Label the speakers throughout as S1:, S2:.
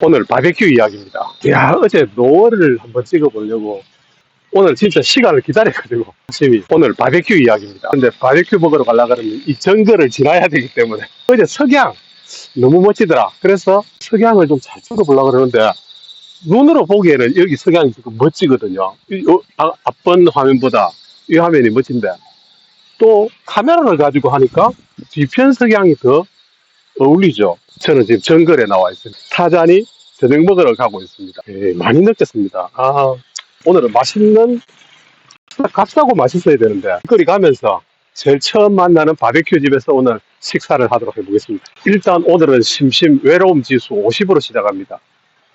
S1: 오늘 바베큐 이야기입니다. 야, 어제 노을을 한번 찍어보려고 오늘 진짜 시간을 기다렸거든요. 열심히 오늘 바베큐 이야기입니다. 근데 바베큐 먹으러 가려고 그러면 이 정거를 지나야 되기 때문에 어제 석양 너무 멋지더라. 그래서 석양을 좀 잘 찍어보려고 그러는데 눈으로 보기에는 여기 석양이 지금 멋지거든요. 이, 어, 아, 앞번 화면보다 이 화면이 멋진데 또 카메라를 가지고 하니까 뒤편 석양이 더 어울리죠. 저는 지금 정글에 나와 있습니다. 타잔이 저녁 먹으러 가고 있습니다. 예, 많이 느꼈습니다. 아, 오늘은 맛있는, 값싸고 맛있어야 되는데, 거리 가면서 제일 처음 만나는 바베큐 집에서 오늘 식사를 하도록 해보겠습니다. 일단 오늘은 심심 외로움 지수 50으로 시작합니다.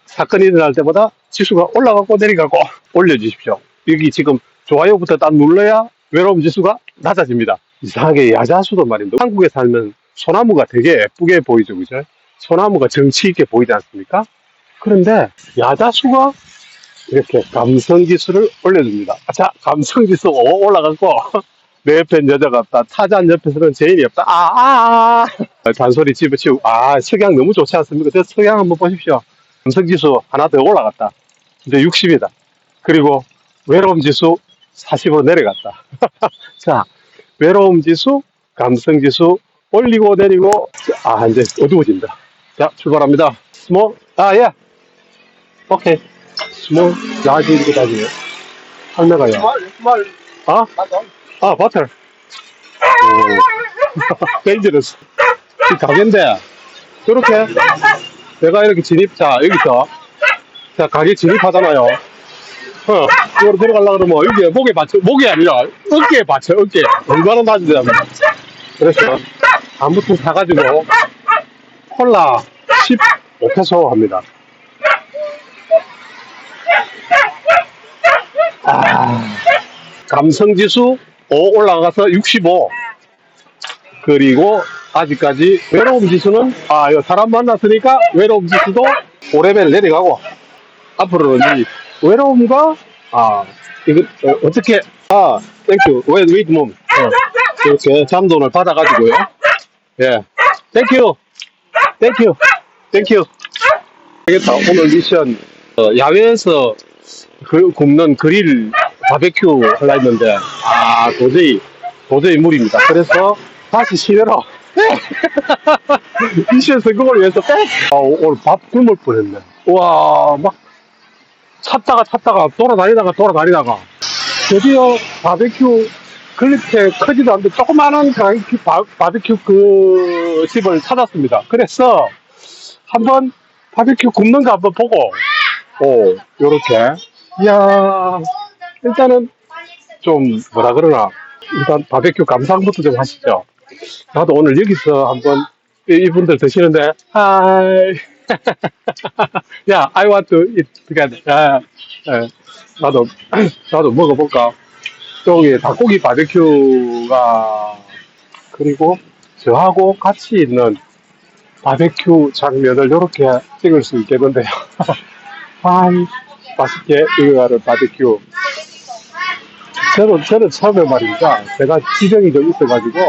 S1: 사건이 일어날 때마다 지수가 올라가고 내려가고 올려주십시오. 여기 지금 좋아요부터 딱 눌러야 외로움 지수가 낮아집니다. 이상하게 야자수도 말인데 한국에 살면 소나무가 되게 예쁘게 보이죠, 그죠? 소나무가 정치 있게 보이지 않습니까? 그런데 야자수가 이렇게 감성지수를 올려줍니다. 아, 자, 감성지수 5 올라갔고 내 옆에 여자가 없다. 타잔 옆에서는 제인이 없다. 아, 아, 아. 잔소리 집어치우고 아, 석양 너무 좋지 않습니까? 저 석양 한번 보십시오. 감성지수 하나 더 올라갔다. 이제 60이다. 그리고 외로움 지수 40으로 내려갔다. 자, 외로움 지수, 감성 지수 올리고 내리고 아 이제 어두워진다. 자 출발합니다. 스몰 아 예. 오케이. 스몰 라지 이렇게 따지네. 할매가요.
S2: Small.
S1: 아? 아 버터. 오. 데인저러스. 이 가게인데 이렇게 내가 이렇게 진입 자 여기서 자 가게 진입하잖아요. 어, 이거로 들어가려고 그러면 여기 목에 받쳐, 목이 아니라 어깨에 받쳐, 어깨. 얼마나 낮은데. 그래서 아무튼 사가지고 콜라 15페소 합니다. 아, 감성지수 5 올라가서 65. 그리고 아직까지 외로움 지수는 아, 이거 사람 만났으니까 외로움 지수도 5레벨 내려가고 앞으로는 이 외로움과 아, 이거 어, 어떻게 아, 땡큐. 웨이 웨이트 몸. 어, 이렇게 잠돈을 받아 가지고요. 예. 땡큐. 땡큐. 땡큐. 되겠다. 오늘 미션 어, 야외에서 그 굽는 그릴 바베큐 하려 했는데 아 도저히 도저히 무리입니다. 그래서 다시 시내로 미션 성공을 위해서 아, 오늘 밥 굶을 뻔 했네. 와 막 찾다가 찾다가 돌아다니다가 돌아다니다가 드디어 바베큐 그렇게 크지도 않는데 조그마한 바베큐, 바, 바베큐 그 집을 찾았습니다. 그래서 한번 바베큐 굽는 거 한번 보고, 오, 요렇게. 이야, 일단은 좀 뭐라 그러나, 일단 바베큐 감상부터 좀 하시죠. 나도 오늘 여기서 한번 이- 이분들 드시는데, 하이. 야, I want to eat together. 야, 예, 나도, 나도 먹어볼까? 저기 닭고기 바베큐가 그리고 저하고 같이 있는 바베큐 장면을 이렇게 찍을 수 있겠는데요. 아, 맛있게 익어가는 바베큐. 저는, 저는 처음에 말입니다. 제가 지정이 좀 있어가지고,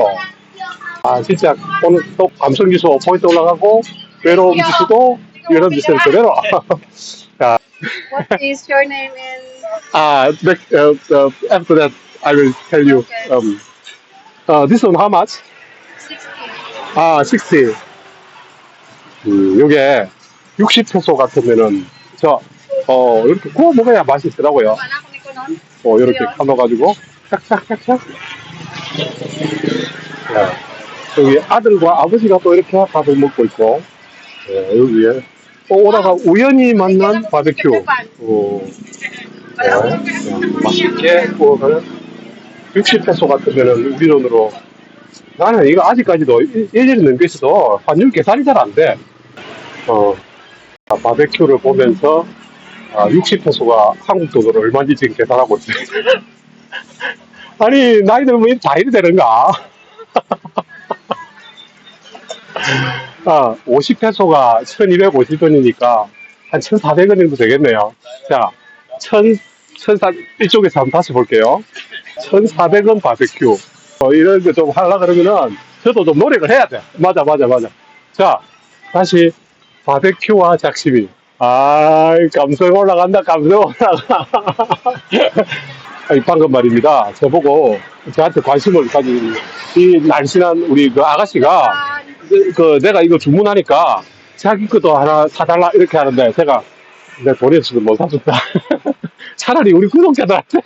S1: 아, 진짜 오늘 또 감성지수 포인트 올라가고, 외로움 지수도 이런 지수를 그대로. 자,
S3: What is your name in?
S1: Uh, back, uh, uh, after that, I will tell you. Um, uh, this one how much?
S3: 60.
S1: 아, 60. 음, 요게 60페소 같으면은, 저, 어, 이렇게 구워 먹어야 맛이 있더라고요.
S3: Wala.
S1: 어, 이렇게 감아가지고, 짝짝짝짝. 자, 여기 아들과 아버지가 또 이렇게 밥을 먹고 있고, 예, 여기에, 또 오다가 우연히 만난 바베큐. 어, 네, 네, 맛있게 구워서 60페소 같으면은 우리 돈으로 나는 이거 아직까지도 일- 일일이 넘겨 있어도 환율 계산이 잘 안 돼. 어, 아, 바베큐를 보면서 아, 60페소가 한국 돈으로 얼마인지 지금 계산하고 있어요. 아니 나이 들면 다 이리 되는가? 아, 50페소가 1250원이니까 한 1400원 정도 되겠네요. 자, 1000, 1400, 이쪽에서 한번 다시 볼게요. 1400원 바베큐. 어, 이런 거 좀 하려 그러면은 저도 좀 노력을 해야 돼. 맞아, 맞아, 맞아. 자, 다시 바베큐와 작심이. 아, 감성 올라간다, 감성 올라가. 아니, 방금 말입니다. 저보고 저한테 관심을 가진 이 날씬한 우리 그 아가씨가 그, 그 내가 이거 주문하니까 자기 것도 하나 사달라 이렇게 하는데 제가 내 돈이 없어서 못 사줬다. 차라리 우리 구독자들한테.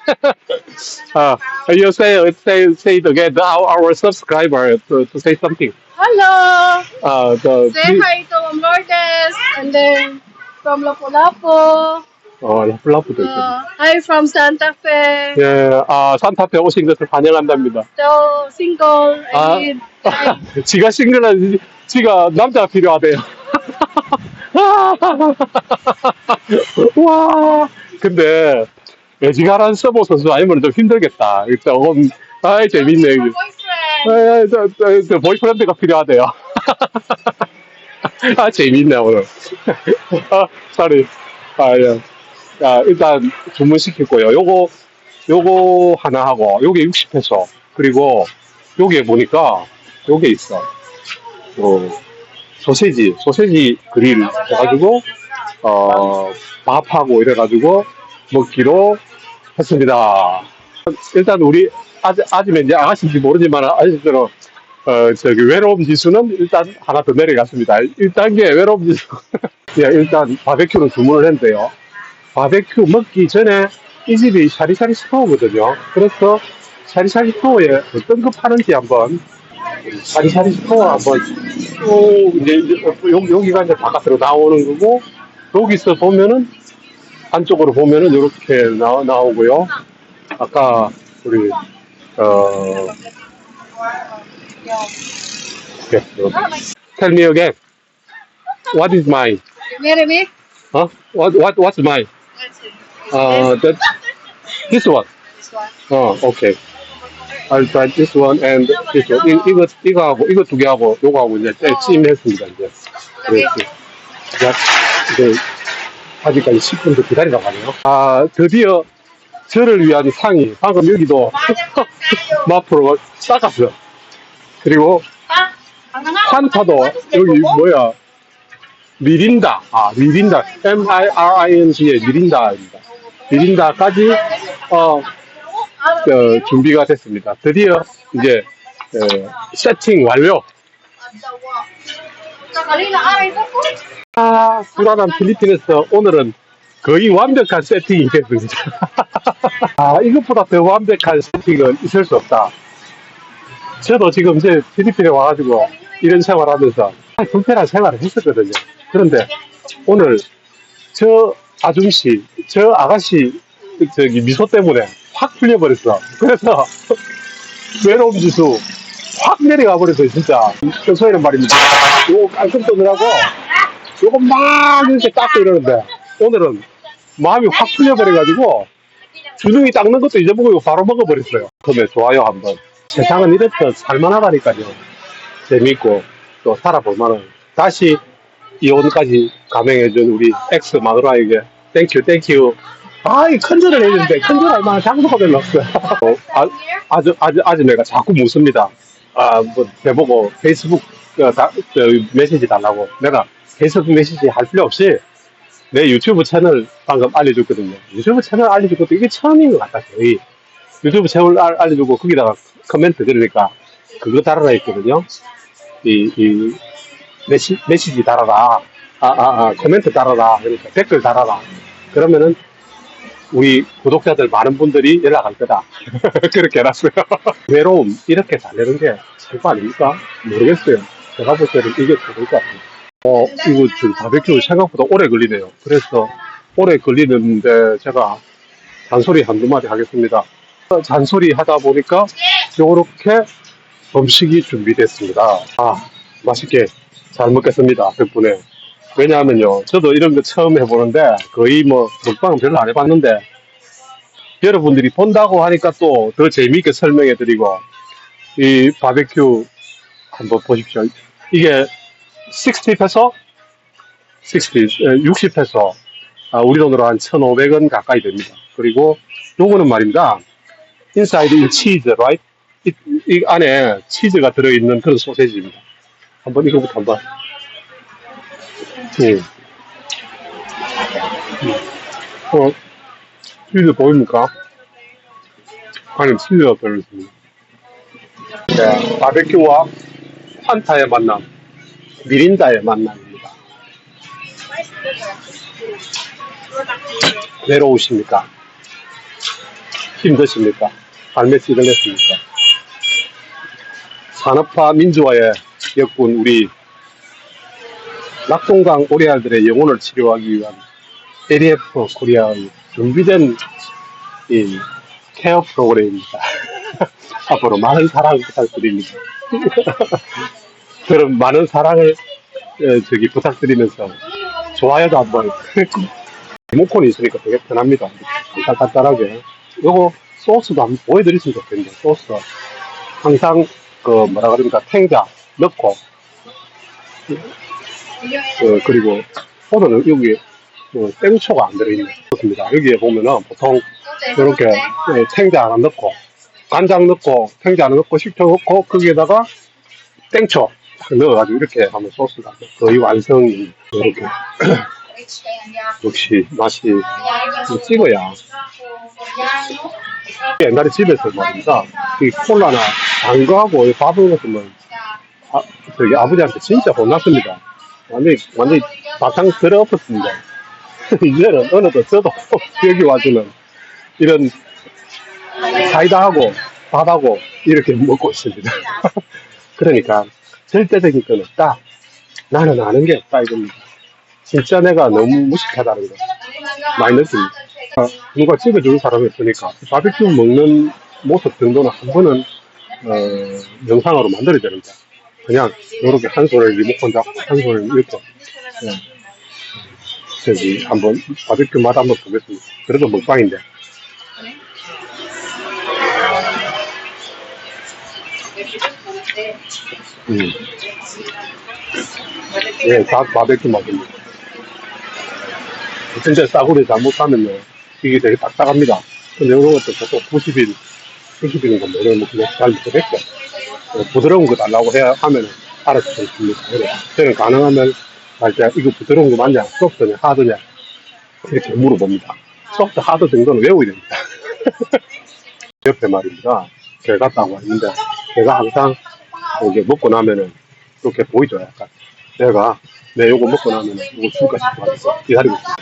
S1: 아, you say, say, say it again. Our, our subscriber to, to say something.
S3: Hello.
S1: Uh, the,
S3: Say hi to Lourdes and then from Lapu-Lapu.
S1: 어, 라플라프도 있고.
S3: Uh, hi from Santa Fe.
S1: 예, 아, 산타페 오신 것을 환영한답니다.
S3: So single
S1: 아,
S3: and
S1: 지가 싱글한, 지가 남자가 필요하대요. 와, 근데, 애지가란 서버 선수 아니면 좀 힘들겠다. 조금, 아이, 재밌네.
S3: boyfriend.
S1: 아, 저, 저, 저, 보이프렌드가 필요하대요. 아, 재밌네, 오늘. 아, sorry. 아, 예. 자, 일단 주문시켰고요. 요거, 요거 하나 하고, 요게 60페소. 그리고, 요게 보니까, 요게 있어. 어, 소세지, 소세지 그릴 해가지고, 어, 밥하고 이래가지고, 먹기로 했습니다. 일단 우리 아직, 아직은 이제 아가씨인지 모르지만 아직처럼 어, 저기 외로움 지수는 일단 하나 더 내려갔습니다. 1단계 외로움 지수. 예, 일단 바베큐는 주문을 했는데요. 바베큐 먹기 전에 이 집이 샤리샤리 스토어거든요. 그래서 샤리샤리 스토어에 어떤 거 파는지 한번 샤리샤리 스토어 한번 쭉 이제 이제 여- 여기가 이제 바깥으로 나오는 거고 여기서 보면은 안쪽으로 보면은 이렇게 나, 나오고요. 아까 우리 어 네, tell me again. What is mine?
S3: Me?
S1: Huh? What what what's mine? Uh, that this one.
S3: This one.
S1: 어, okay. I'll try this one and this one. 이, 이거 이거 하고 이거 두 개 하고 요거 하고 이제 찜했습니다 이제.
S3: Okay.
S1: 이렇게. 자, 이제 아직까지 10분 더 기다리라고 하네요. 아 드디어 저를 위한 상이 방금 여기도 마프로 닦았어. 그리고 판타도 여기 뭐야 미린다 아 미린다 M I R I N G의 미린다입니다 미린다까지 어 어, 준비가 됐습니다. 드디어 이제 어, 세팅 완료. 아 불안한 필리핀에서 오늘은 거의 완벽한 세팅이 됐습니다. 아 이것보다 더 완벽한 세팅은 있을 수 없다. 저도 지금 이제 필리핀에 와가지고 이런 생활하면서 불편한 생활을 했었거든요. 그런데 오늘 저 아줌씨, 저 아가씨 저기 미소 때문에 확 풀려버렸어. 그래서 외로움 지수 확 내려가 버렸어요, 진짜. 평소에는 말입니다. 요거 깔끔 떠느라고 요거 막 이렇게 닦고 이러는데 오늘은 마음이 확 풀려버려가지고 주둥이 닦는 것도 잊어보고 바로 먹어버렸어요. 그러면 좋아요 한번. 세상은 이렇게 살만하다니까요. 재밌고 또 살아볼 만한. 다시 이혼까지 감행해준 우리 엑스 마누라에게 땡큐 땡큐. 아이 큰절을 했는데 큰절할 만한 장소가 별로 없어요. 어, 아, 아주 아주 아줌매가 자꾸 묻습니다. 아뭐 내보고 페이스북 어, 다, 저, 메시지 달라고. 내가 페이스북 메시지 할 필요 없이 내 유튜브 채널 방금 알려줬거든요. 유튜브 채널 알려준 것도 이게 처음인 것 같다 거의. 유튜브 채널 알- 알려주고 거기다가 커멘트 그러니까 그거 달아라 했거든요. 이, 이 메시, 메시지 달아라. 아, 아, 아, 코멘트 달아라. 그러니까 댓글 달아라. 그러면은 우리 구독자들 많은 분들이 연락할 거다. 그렇게 해놨어요. 외로움 이렇게 달래는 게 최고 아닙니까? 모르겠어요. 제가 볼 때는 이게 최고일 것 같아요. 어, 이거 지금 바베큐 생각보다 오래 걸리네요. 그래서 오래 걸리는데 제가 잔소리 한두 마디 하겠습니다. 잔소리 하다 보니까 요렇게 음식이 준비됐습니다. 아, 맛있게 잘 먹겠습니다. 덕분에. 왜냐하면요, 저도 이런 거 처음 해보는데, 거의 뭐, 먹방은 별로 안 해봤는데, 여러분들이 본다고 하니까 또 더 재미있게 설명해 드리고, 이 바베큐 한번 보십시오. 이게 60페소? 60, 60페소. 아, 우리 돈으로 한 1,500원 가까이 됩니다. 그리고 요거는 말입니다. 인사이드 이 치즈? 이, 이 안에 치즈가 들어있는 그런 소세지입니다. 한번 이거부터 한번. 음. 어, 치즈 보입니까? 아니, 치즈가 들어있습니다. 네, 바베큐와 환타의 만남, 미린다의 만남입니다. 외로우십니까? 힘드십니까? 삶에 찌들렸습니까? 산업화 민주화에 겪은 우리 낙동강 오리알들의 영혼을 치료하기 위한 ADF 코리아의 준비된 이 케어 프로그램입니다. 앞으로 많은 사랑 부탁드립니다. 그럼 많은 사랑을 어, 저기 부탁드리면서 좋아요도 한번 리모컨이 있으니까 되게 편합니다. 간단 간단하게. 요거 소스도 한번 보여드리시면 좋겠네요. 소스. 항상 그 뭐라 그럽니까 탱자 넣고 어, 그리고 오늘은 여기 어, 땡초가 안 들어있는 좋습니다. 여기에 보면은 보통 이렇게 예, 탱자 하나 넣고 간장 넣고 탱자 하나 넣고 식초 넣고 거기에다가 땡초 넣어가지고 이렇게 하면 소스가 거의 완성이 이렇게. 역시 맛이 좀 찍어야. 옛날에 집에서 말입니다. 이 콜라나 단 거하고 이 밥을 먹으면 아, 저기 아버지한테 진짜 혼났습니다 완전히 완전히 바탕 들어엎었습니다 이제는 어느덧 저도 여기 와서는 이런 사이다하고 밥하고 이렇게 먹고 있습니다. 그러니까 절대적인 건 없다. 나는 아는 게 없다 이겁니다. 진짜 내가 너무 무식하다는 거 많이 느낍니다. 아, 누가 찍어주는 사람이 없으니까 바비큐 먹는 모습 정도는 한 번은 어, 영상으로 만들어야 되는데 그냥 이렇게 한 손을 리모컨 잡고 한 손을 이렇게 예. 저기 한번 바비큐 맛 한번 보겠습니다. 그래도 먹방인데 음. 예, 다 바베큐 맛입니다. 진짜 싸구려 잘못하면요, 이게 되게 딱딱합니다. 근데 이런 것도 보통 90일, 90일인 건데, 이런 거 그냥 잘 못했고, 어, 부드러운 거 달라고 해야 하면은 알아서 좀 줍니다. 그래서 저는 가능하면 할때 이거 부드러운 거 맞냐, 소프트냐, 하드냐, 이렇게 물어봅니다. 소프트, 하드 정도는 외워야 됩니다. 옆에 말입니다. 개 같다고 했는데, 제가 항상 이게 먹고 나면은 이렇게 보이죠, 약간. 내가 내 요거 먹고 나면 이거 줄까 싶어 가지고 기다리고 있습니다.